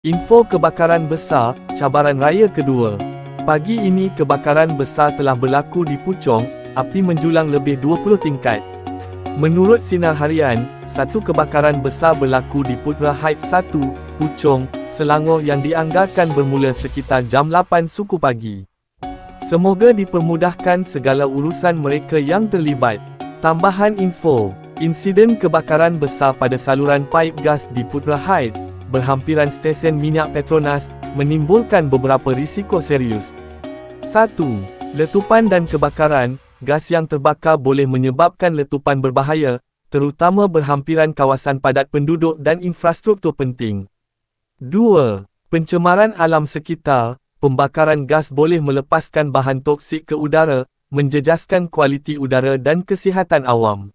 Info kebakaran besar, cabaran raya kedua. Pagi ini kebakaran besar telah berlaku di Puchong, api menjulang lebih 20 tingkat. Menurut Sinar Harian, satu kebakaran besar berlaku di Putra Heights 1, Puchong, Selangor yang dianggarkan bermula sekitar jam 8 suku pagi. Semoga dipermudahkan segala urusan mereka yang terlibat. Tambahan info, insiden kebakaran besar pada saluran paip gas di Putra Heights, berhampiran stesen minyak Petronas, menimbulkan beberapa risiko serius. 1. Letupan dan kebakaran, gas yang terbakar boleh menyebabkan letupan berbahaya, terutama berhampiran kawasan padat penduduk dan infrastruktur penting. 2. Pencemaran alam sekitar, pembakaran gas boleh melepaskan bahan toksik ke udara, menjejaskan kualiti udara dan kesihatan awam.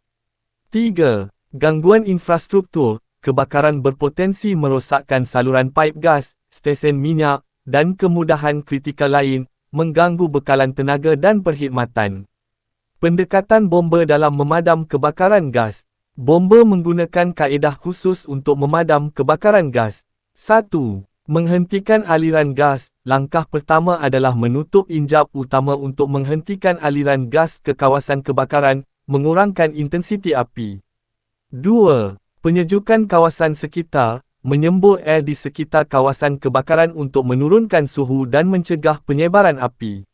3. Gangguan infrastruktur, kebakaran berpotensi merosakkan saluran paip gas, stesen minyak, dan kemudahan kritikal lain, mengganggu bekalan tenaga dan perkhidmatan. Pendekatan bomba dalam memadam kebakaran gas. Bomba menggunakan kaedah khusus untuk memadam kebakaran gas. 1. Menghentikan aliran gas. Langkah pertama adalah menutup injap utama untuk menghentikan aliran gas ke kawasan kebakaran, mengurangkan intensiti api. 2. Penyejukan kawasan sekitar, menyembur air di sekitar kawasan kebakaran untuk menurunkan suhu dan mencegah penyebaran api.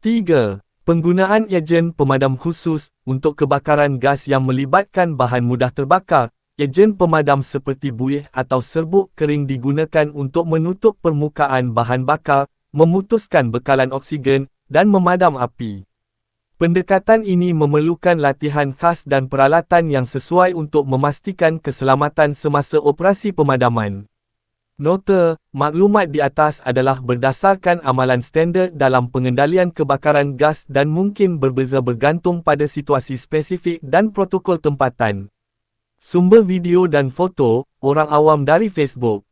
3. Penggunaan ejen pemadam khusus untuk kebakaran gas yang melibatkan bahan mudah terbakar. Ejen pemadam seperti buih atau serbuk kering digunakan untuk menutup permukaan bahan bakar, memutuskan bekalan oksigen, dan memadam api. Pendekatan ini memerlukan latihan khas dan peralatan yang sesuai untuk memastikan keselamatan semasa operasi pemadaman. Nota, maklumat di atas adalah berdasarkan amalan standard dalam pengendalian kebakaran gas dan mungkin berbeza bergantung pada situasi spesifik dan protokol tempatan. Sumber video dan foto, orang awam dari Facebook.